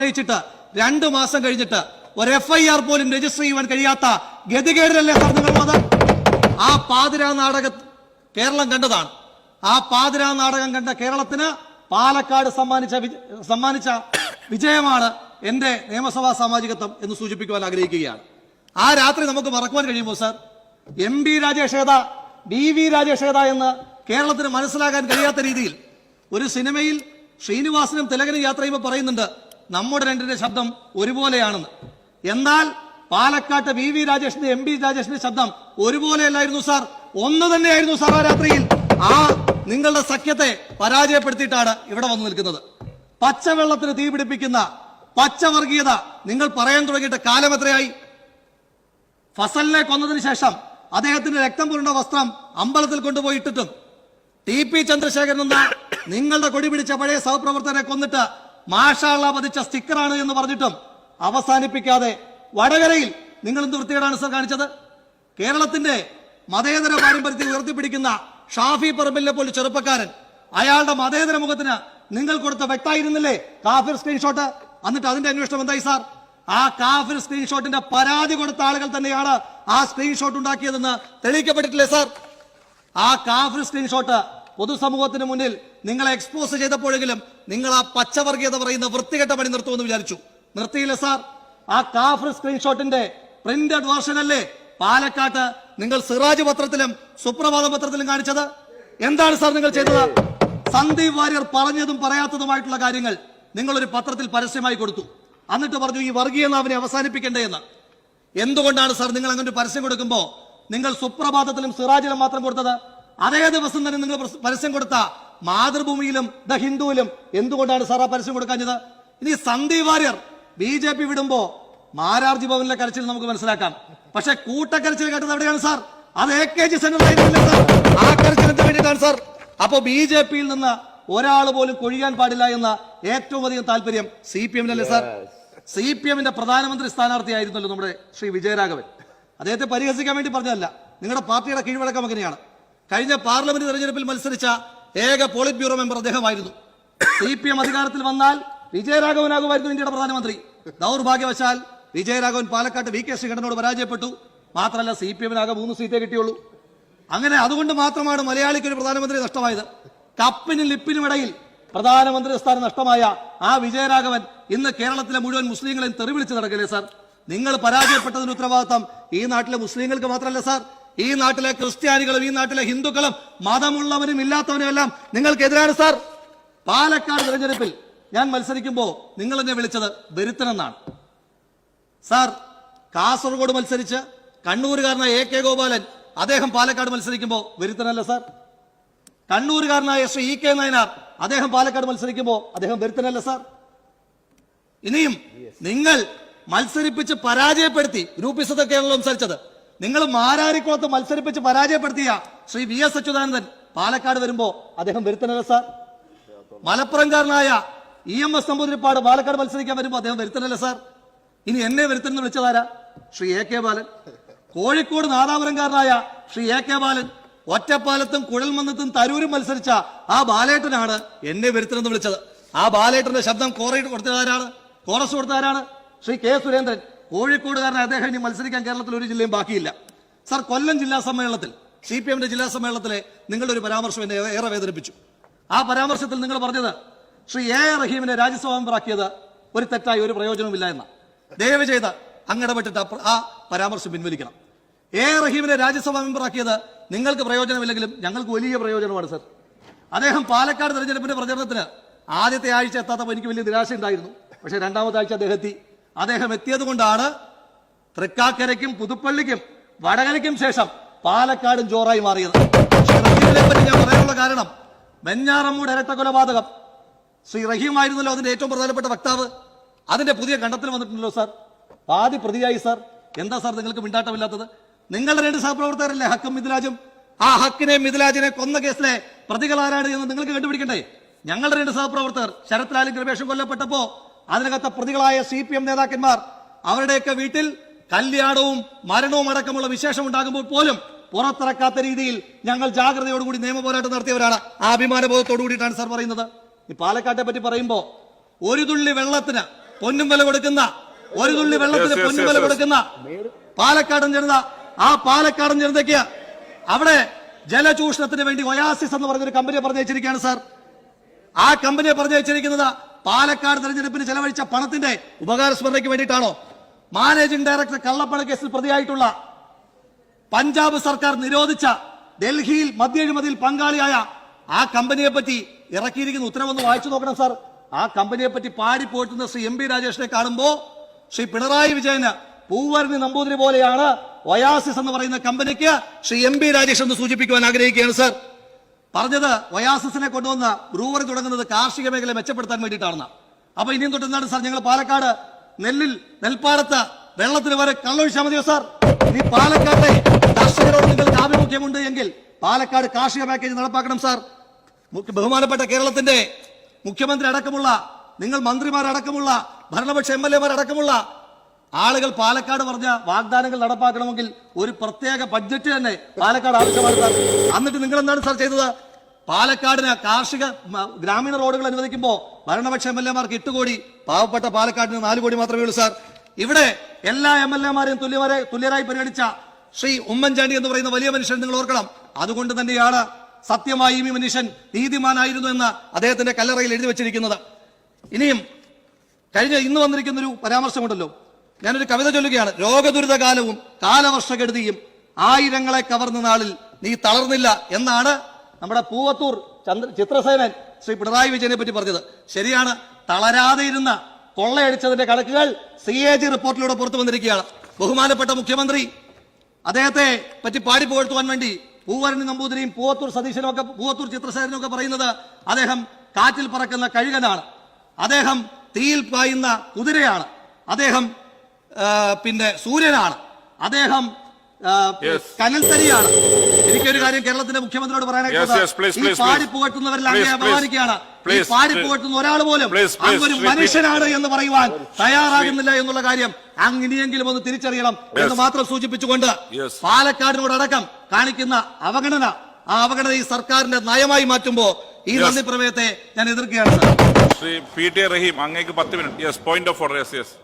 അറിയിച്ചിട്ട് രണ്ട് മാസം കഴിഞ്ഞിട്ട് ഒരു എഫ് ഐ ആർ പോലും രജിസ്റ്റർ ചെയ്യുവാൻ കഴിയാത്ത ഗതികേടിലല്ലേ സാർ നിങ്ങളുള്ളത് ആ പാതിരാ നാടക കേരളം കണ്ടതാണ്. ആ പാതിരാ നാടകം കണ്ട കേരളത്തിന് പാലക്കാട് സമ്മാനിച്ച സമ്മാനിച്ച വിജയമാണ് എന്റെ നിയമസഭാ സാമാജികത്വം എന്ന് സൂചിപ്പിക്കുവാൻ ആഗ്രഹിക്കുകയാണ്. ആ രാത്രി നമുക്ക് മറക്കുവാൻ കഴിയുമോ സാർ? എം ബി രാജേഷ് ഏതാ? ബി വി രാജേഷ് ഏതാ എന്ന് കേരളത്തിന് മനസ്സിലാക്കാൻ കഴിയാത്ത രീതിയിൽ ഒരു സിനിമയിൽ ശ്രീനിവാസനും തിലകനും യാത്ര ചെയ്യുമ്പോൾ പറയുന്നുണ്ട് നമ്മുടെ രണ്ടിന്റെ ശബ്ദം ഒരുപോലെയാണെന്ന്. എന്നാൽ പാലക്കാട്ട് വി വി രാജേഷിന്റെ എം ബി രാജേഷിന്റെ ശബ്ദം ഒരുപോലെയല്ലായിരുന്നു സാർ. ഒന്ന് തന്നെയായിരുന്നു സാർ ആ രാത്രിയിൽ. ആ നിങ്ങളുടെ സഖ്യത്തെ പരാജയപ്പെടുത്തിയിട്ടാണ് ഇവിടെ വന്നു നിൽക്കുന്നത്. പച്ചവെള്ളത്തിന് തീപിടിപ്പിക്കുന്ന പച്ചവർഗീയത നിങ്ങൾ പറയാൻ തുടങ്ങിയിട്ട് കാലം എത്രയായി? ഫസലിനെ കൊന്നതിന് ശേഷം അദ്ദേഹത്തിന്റെ രക്തം പുരണ്ട വസ്ത്രം അമ്പലത്തിൽ കൊണ്ടുപോയി ഇട്ടിട്ടും ടി പി ചന്ദ്രശേഖരൻ എന്ന നിങ്ങളുടെ കൊടി പിടിച്ച പഴയ സഹപ്രവർത്തകരെ കൊന്നിട്ട് മാഷാള്ള പതിച്ച സ്റ്റിക്കറാണ് എന്ന് പറഞ്ഞിട്ടും അവസാനിപ്പിക്കാതെ വടകരയിൽ നിങ്ങൾ എന്ത് വൃത്തികേടാണ് സർ കാണിച്ചത്? കേരളത്തിന്റെ മതേതര പാരമ്പര്യത്തെ ഉയർത്തിപ്പിടിക്കുന്ന ഷാഫി പറമ്പിലെ പോലെ ചെറുപ്പക്കാരൻ അയാളുടെ മതേതര മുഖത്തിന് നിങ്ങൾ കൊടുത്ത വ്യക്തമായിരുന്നില്ലേ കാഫിർ സ്ക്രീൻഷോട്ട് എന്നിട്ട് അതിന്റെ അന്വേഷണം എന്തായി സാർ? ആ കാഫിർ സ്ക്രീൻഷോട്ടിന്റെ പരാതി കൊടുത്ത ആളുകൾ തന്നെയാണ് ആ സ്ക്രീൻഷോട്ട് ഉണ്ടാക്കിയതെന്ന് തെളിയിക്കപ്പെട്ടിട്ടില്ലേ സാർ? ആ കാഫിർ സ്ക്രീൻഷോട്ട് പൊതുസമൂഹത്തിന് മുന്നിൽ നിങ്ങളെ എക്സ്പോസ് ചെയ്തപ്പോഴെങ്കിലും നിങ്ങൾ ആ പച്ചവർഗീയത പറയുന്ന വൃത്തികെട്ട പണി നിർത്തുമെന്ന് വിചാരിച്ചു. നിർത്തിയില്ല സാർ ആ കാഫർ സ്ക്രീൻഷോട്ടിന്റെ പ്രിന്റഡ് വേർഷൻ അല്ലേ പാലക്കാട്ട് നിങ്ങൾ സിറാജ് പത്രത്തിലും സുപ്രഭാത പത്രത്തിലും കാണിച്ചത്? എന്താണ് സാർ നിങ്ങൾ ചെയ്തത്? സന്ദീപ് വാര്യർ പറഞ്ഞതും പറയാത്തതുമായിട്ടുള്ള കാര്യങ്ങൾ നിങ്ങൾ ഒരു പത്രത്തിൽ പരസ്യമായി കൊടുത്തു. എന്നിട്ട് പറഞ്ഞു ഈ വർഗീയ നാവിനെ അവസാനിപ്പിക്കണ്ടേ എന്ന്. എന്തുകൊണ്ടാണ് സാർ നിങ്ങൾ അങ്ങനെ ഒരു പരസ്യം കൊടുക്കുമ്പോൾ നിങ്ങൾ സുപ്രഭാതത്തിലും സിറാജിലും മാത്രം കൊടുത്തത്? അതേ ദിവസം തന്നെ നിങ്ങൾ പരസ്യം കൊടുത്ത മാതൃഭൂമിയിലും ദ ഹിന്ദുവിലും എന്തുകൊണ്ടാണ് സാർ ആ പരസ്യം കൊടുക്കാഞ്ഞത്? ഇനി Sandeep Warrier B J P വിടുമ്പോ Mararji ഭവനിലെ കരച്ചിൽ നമുക്ക് മനസ്സിലാക്കാം. പക്ഷെ കൂട്ടക്കരച്ചിൽ കേട്ടത് എവിടെയാണ് സാർ? അത് എ കെ ജി സെന്ററിലായിരുന്നില്ലേ സാർ. ആ കരച്ചിലിന് വേണ്ടിയിട്ടാണ് സാർ. അപ്പോ ബി ജെ പിയിൽ നിന്ന് ഒരാൾ പോലും കൊഴിയാൻ പാടില്ല എന്ന ഏറ്റവും അധികം താല്പര്യം സി പി എമ്മിനല്ലേ സാർ? സി പി എമ്മിന്റെ പ്രധാനമന്ത്രി സ്ഥാനാർത്ഥിയായിരുന്നല്ലോ നമ്മുടെ ശ്രീ വിജയരാഘവൻ. അദ്ദേഹത്തെ പരിഹസിക്കാൻ വേണ്ടി പറഞ്ഞതല്ല. നിങ്ങളുടെ പാർട്ടിയുടെ കീഴ്വഴക്കം അങ്ങനെയാണ്. കഴിഞ്ഞ പാർലമെന്റ് തെരഞ്ഞെടുപ്പിൽ മത്സരിച്ച ഏക പോളിറ്റ് ബ്യൂറോ മെമ്പർ അദ്ദേഹമായിരുന്നു. സി പി എം അധികാരത്തിൽ വന്നാൽ വിജയരാഘവനാകുമായിരുന്നു ഇന്ത്യയുടെ പ്രധാനമന്ത്രി. ദൗർഭാഗ്യവശാൽ വിജയരാഘവൻ പാലക്കാട്ട് വി കെ ശ്രീകണ്ഠനോട് പരാജയപ്പെട്ടു. മാത്രമല്ല സി പി എമ്മിനാകെ മൂന്ന് സീറ്റേ കിട്ടിയുള്ളൂ. അങ്ങനെ അതുകൊണ്ട് മാത്രമാണ് മലയാളിക്ക് ഒരു പ്രധാനമന്ത്രി നഷ്ടമായത്. കപ്പിനും ലിപ്പിനും ഇടയിൽ പ്രധാനമന്ത്രി സ്ഥാനം നഷ്ടമായ ആ വിജയരാഘവൻ ഇന്ന് കേരളത്തിലെ മുഴുവൻ മുസ്ലിങ്ങളെയും തെറിവിളിച്ച് നടക്കില്ലേ സാർ? നിങ്ങൾ പരാജയപ്പെട്ടതിന് ഉത്തരവാദിത്തം ഈ നാട്ടിലെ മുസ്ലിങ്ങൾക്ക് മാത്രമല്ല സാർ. ഈ നാട്ടിലെ ക്രിസ്ത്യാനികളും ഈ നാട്ടിലെ ഹിന്ദുക്കളും മതമുള്ളവരും ഇല്ലാത്തവനും എല്ലാം നിങ്ങൾക്കെതിരാണ് സാർ. പാലക്കാട് തെരഞ്ഞെടുപ്പിൽ ഞാൻ മത്സരിക്കുമ്പോൾ നിങ്ങൾ എന്നെ വിളിച്ചത് വരുത്തനെന്നാണ് സാർ കാസർഗോഡ് മത്സരിച്ച് കണ്ണൂരുകാരനായ എ കെ ഗോപാലൻ അദ്ദേഹം പാലക്കാട് മത്സരിക്കുമ്പോൾ വരുത്തനല്ല സാർ. കണ്ണൂരുകാരനായ ശ്രീ ഇ കെ നയനാർ അദ്ദേഹം പാലക്കാട് മത്സരിക്കുമ്പോൾ അദ്ദേഹം വരുത്തനല്ല സാർ. ഇനിയും നിങ്ങൾ മത്സരിപ്പിച്ച് പരാജയപ്പെടുത്തി ഗ്രൂപ്പിസത്തൊക്കെയാണല്ലോ സംസാരിച്ചത്. നിങ്ങൾ മാരാരിക്കുളത്ത് മത്സരിപ്പിച്ച് പരാജയപ്പെടുത്തിയ ശ്രീ വി എസ് അച്യുതാനന്ദൻ പാലക്കാട് വരുമ്പോ അദ്ദേഹം വരുത്തനല്ല sir? മലപ്പുറംകാരനായ E M S Namboodiripad Palakkad മത്സരിക്കാൻ വരുമ്പോൾ അദ്ദേഹം വരുത്തനല്ല സാർ? ഇനി എന്നെ വരുത്തനെന്ന് വിളിച്ചതാരാ ശ്രീ എ കെ ബാലൻ. കോഴിക്കോട് നാദാപുരംകാരനായ ശ്രീ എ കെ ബാലൻ ഒറ്റപ്പാലത്തും കുഴൽമന്നത്തും തരൂരും മത്സരിച്ച ആ ബാലേട്ടനാണ് എന്നെ വരുത്തനെന്ന് വിളിച്ചത്. ആ ബാലേട്ടന്റെ ശബ്ദം കോറയിട്ട് കൊടുത്തതാരാണ് കോറസ് കൊടുത്തതാരാണ് ശ്രീ കെ സുരേന്ദ്രൻ. കോഴിക്കോടുകാരനായ അദ്ദേഹം ഇനി മത്സരിക്കാൻ കേരളത്തിൽ ഒരു ജില്ലയും ബാക്കിയില്ല. സാർ കൊല്ലം ജില്ലാ സമ്മേളനത്തിൽ സി പി എമ്മിന്റെ ജില്ലാ സമ്മേളനത്തിലെ നിങ്ങളുടെ ഒരു പരാമർശം എന്നെ ഏറെ വേദനിപ്പിച്ചു. ആ പരാമർശത്തിൽ നിങ്ങൾ പറഞ്ഞത് ശ്രീ എ റഹീമിനെ രാജ്യസഭാ മെമ്പറാക്കിയത് ഒരു തെറ്റായി ഒരു പ്രയോജനവുമില്ല എന്ന. ദയവ് ചെയ്ത് അങ്ങിടപെട്ടിട്ട് ആ പരാമർശം പിൻവലിക്കണം. എ റഹീമിനെ രാജ്യസഭാ മെമ്പറാക്കിയത് നിങ്ങൾക്ക് പ്രയോജനമില്ലെങ്കിലും ഞങ്ങൾക്ക് വലിയ പ്രയോജനമാണ് സർ. അദ്ദേഹം പാലക്കാട് തെരഞ്ഞെടുപ്പിന്റെ പ്രചരണത്തിന് ആദ്യത്തെ ആഴ്ച എത്താത്തപ്പോൾ എനിക്ക് വലിയ നിരാശ ഉണ്ടായിരുന്നു പക്ഷേ രണ്ടാമത്തെ ആഴ്ച അദ്ദേഹം എത്തി. അദ്ദേഹം എത്തിയത് കൊണ്ടാണ് തൃക്കാക്കരയ്ക്കും പുതുപ്പള്ളിക്കും വടകരയ്ക്കും ശേഷം പാലക്കാടും ജോറായി മാറിയത്. പറ്റി ഞാൻ പറയാനുള്ള കാരണം വെഞ്ഞാറമ്മൂട് ഇരട്ട കൊലപാതകം ശ്രീ റഹീം ആയിരുന്നല്ലോ അതിന്റെ ഏറ്റവും പ്രധാനപ്പെട്ട വക്താവ്. അതിന്റെ പുതിയ കണ്ടെത്തൽ വന്നിട്ടുണ്ടല്ലോ സാർ. പാതി പ്രതിയായി സാർ. എന്താ സാർ നിങ്ങൾക്ക് മിണ്ടാട്ടമില്ലാത്തത്? നിങ്ങളുടെ രണ്ട് സഹപ്രവർത്തകരല്ലേ ഹക്കും മിഥിലാജും ആ ഹക്കിനെ മിഥിലാജിനെ കൊന്ന കേസിലെ പ്രതികൾ ആരാണ് എന്ന് നിങ്ങൾക്ക് കണ്ടുപിടിക്കണ്ടേ? ഞങ്ങളുടെ രണ്ട് സഹപ്രവർത്തകർ ശരത് ലാലും കൃപേഷും കൊല്ലപ്പെട്ടപ്പോ അതിനകത്തെ പ്രതികളായ സി പി എം നേതാക്കന്മാർ അവരുടെയൊക്കെ വീട്ടിൽ കല്യാണവും മരണവും അടക്കമുള്ള വിശേഷം ഉണ്ടാകുമ്പോൾ പോലും പുറത്തിറക്കാത്ത രീതിയിൽ ഞങ്ങൾ ജാഗ്രതയോടുകൂടി നിയമ പോരാട്ടം നടത്തിയവരാണ്. ആ അഭിമാനബോധത്തോടു കൂടിയിട്ടാണ് സാർ പറയുന്നത്. ഈ പാലക്കാട്ടെ പറ്റി പറയുമ്പോൾ ഒരു തുള്ളി വെള്ളത്തിന് പൊന്നും വില കൊടുക്കുന്ന ഒരു തുള്ളി വെള്ളത്തിന് പൊന്നും വില. കൊടുക്കുന്ന പാലക്കാടൻ ജനത ആ പാലക്കാടൻ ജനതയ്ക്ക് അവിടെ ജലചൂഷണത്തിന് വേണ്ടി ഒയാസിസ് എന്ന് പറഞ്ഞൊരു കമ്പനിയെ പറഞ്ഞയച്ചിരിക്കുകയാണ് സർ. ആ കമ്പനിയെ പറഞ്ഞയച്ചിരിക്കുന്നത് പാലക്കാട് തെരഞ്ഞെടുപ്പിന് ചെലവഴിച്ച പണത്തിന്റെ ഉപകാരസ്മരണയ്ക്ക് വേണ്ടിയിട്ടാണോ മാനേജിംഗ് ഡയറക്ടർ കള്ളപ്പണ കേസിൽ പ്രതിയായിട്ടുള്ള പഞ്ചാബ് സർക്കാർ നിരോധിച്ച ഡൽഹിയിൽ മദ്യഴിമതിയിൽ പങ്കാളിയായ ആ കമ്പനിയെ പറ്റി ഇറക്കിയിരിക്കുന്ന ഉത്തരവൊന്ന് വായിച്ചു നോക്കണം സാർ. ആ കമ്പനിയെ പറ്റി പാടിപ്പോറ്റുന്ന ശ്രീ എം പി രാജേഷിനെ കാണുമ്പോ ശ്രീ പിണറായി വിജയന് പൂവരണി നമ്പൂതിരി പോലെയാണ് ഒയാസിസ് എന്ന് പറയുന്ന കമ്പനിക്ക് ശ്രീ എം പി രാജേഷ് എന്ന് സൂചിപ്പിക്കുവാൻ ആഗ്രഹിക്കുകയാണ് സാർ. പറഞ്ഞത് വയാസസിനെ കൊണ്ടുവന്ന ബ്രൂവറി തുടങ്ങുന്നത് കാർഷിക മേഖല മെച്ചപ്പെടുത്താൻ വേണ്ടിയിട്ടാണെന്ന്. അപ്പൊ ഇനിയും തൊട്ട് എന്താണ് സാർ ഞങ്ങൾ പാലക്കാട് നെല്ലിൽ നെൽപ്പാടത്ത് വെള്ളത്തിന് വരെ കള്ളൊഴിച്ചാൽ മതിയോ സാർ? ഇനി പാലക്കാട്ടെ കർഷകരോട് നിങ്ങൾക്ക് ആഭിമുഖ്യമുണ്ട് എങ്കിൽ പാലക്കാട് കാർഷിക പാക്കേജ് നടപ്പാക്കണം സാർ. ബഹുമാനപ്പെട്ട കേരളത്തിന്റെ മുഖ്യമന്ത്രി അടക്കമുള്ള നിങ്ങൾ മന്ത്രിമാരടക്കമുള്ള ഭരണപക്ഷ എം എൽ എമാർ അടക്കമുള്ള ആളുകൾ പാലക്കാട് പറഞ്ഞ വാഗ്ദാനങ്ങൾ നടപ്പാക്കണമെങ്കിൽ ഒരു പ്രത്യേക ബഡ്ജറ്റ് തന്നെ പാലക്കാട് ആവശ്യമാണ് എന്നിട്ട് നിങ്ങൾ എന്താണ് സാർ ചെയ്തത്? പാലക്കാടിന് കാർഷിക ഗ്രാമീണ റോഡുകൾ അനുവദിക്കുമ്പോൾ ഭരണപക്ഷ എം എൽ എമാർക്ക് എട്ട് കോടി പാവപ്പെട്ട പാലക്കാടിന് നാല് കോടി മാത്രമേ ഉള്ളൂ സാർ ഇവിടെ എല്ലാ എം എൽ എമാരെയും തുല്യമാരെ തുല്യരായി പരിഗണിച്ച ശ്രീ ഉമ്മൻചാണ്ടി എന്ന് പറയുന്ന വലിയ മനുഷ്യൻ നിങ്ങൾ ഓർക്കണം. അതുകൊണ്ട് തന്നെയാണ് സത്യമായി ഈ മനുഷ്യൻ നീതിമാനായിരുന്നു എന്ന് അദ്ദേഹത്തിന്റെ കല്ലറയിൽ എഴുതി വെച്ചിരിക്കുന്നത്. ഇനിയും കഴിഞ്ഞ ഇന്ന് വന്നിരിക്കുന്ന ഒരു പരാമർശമുണ്ടല്ലോ. ഞാനൊരു കവിത ചൊല്ലുകയാണ്. രോഗദുരിത കാലവും കാലവർഷകെടുതിയും ആയിരങ്ങളെ കവർന്ന നാളിൽ നീ തളർന്നില്ല എന്നാണ് നമ്മുടെ പൂവത്തൂർ ചന്ദ്ര ചിത്രസേനൻ ശ്രീ പിണറായി വിജയനെ പറ്റി പറഞ്ഞത്. ശരിയാണ് തളരാതെ ഇരുന്ന കൊള്ളയടിച്ചതിന്റെ കണക്കുകൾ സി എ ജി റിപ്പോർട്ടിലൂടെ പുറത്തു വന്നിരിക്കുകയാണ്. ബഹുമാനപ്പെട്ട മുഖ്യമന്ത്രി അദ്ദേഹത്തെ പറ്റി പാടി പുകഴ്ത്തുവാൻ വേണ്ടി പൂവരണി നമ്പൂതിരിയും പൂവത്തൂർ സതീശനും ഒക്കെ പൂവത്തൂർ ചിത്രസേനനും ഒക്കെ പറയുന്നത് അദ്ദേഹം കാറ്റിൽ പറക്കുന്ന കഴുകനാണ്. അദ്ദേഹം തീയിൽ പായുന്ന കുതിരയാണ്. അദ്ദേഹം പിന്നെ സൂര്യനാണ്. അദ്ദേഹം. കനൽത്തരിയാണ് എനിക്കൊരു കാര്യം കേരളത്തിന്റെ മുഖ്യമന്ത്രിയോട് please, പാടി. പുകഴ്ത്തുന്നവരിൽ Please, അപമാനിക്കുകയാണ്. ഈ പാടി. പുകഴ്ത്തുന്ന ഒരാൾ പോലും അങ്ങൊരു മനുഷ്യനാണ് എന്ന് പറയുവാൻ തയ്യാറാകുന്നില്ല എന്നുള്ള കാര്യം അങ്ങ് ഇനിയെങ്കിലും ഒന്ന് തിരിച്ചറിയണം എന്ന് മാത്രം സൂചിപ്പിച്ചുകൊണ്ട് പാലക്കാടിനോടക്കം കാണിക്കുന്ന അവഗണന ആ അവഗണന ഈ സർക്കാരിന്റെ നയമായി മാറ്റുമ്പോ ഈ. നന്ദി പ്രമേയത്തെ ഞാൻ എതിർക്കുകയാണ് ശ്രീ പി ടി റഹീം അങ്ങേക്ക് പത്ത് minute. Yes point of order yes yes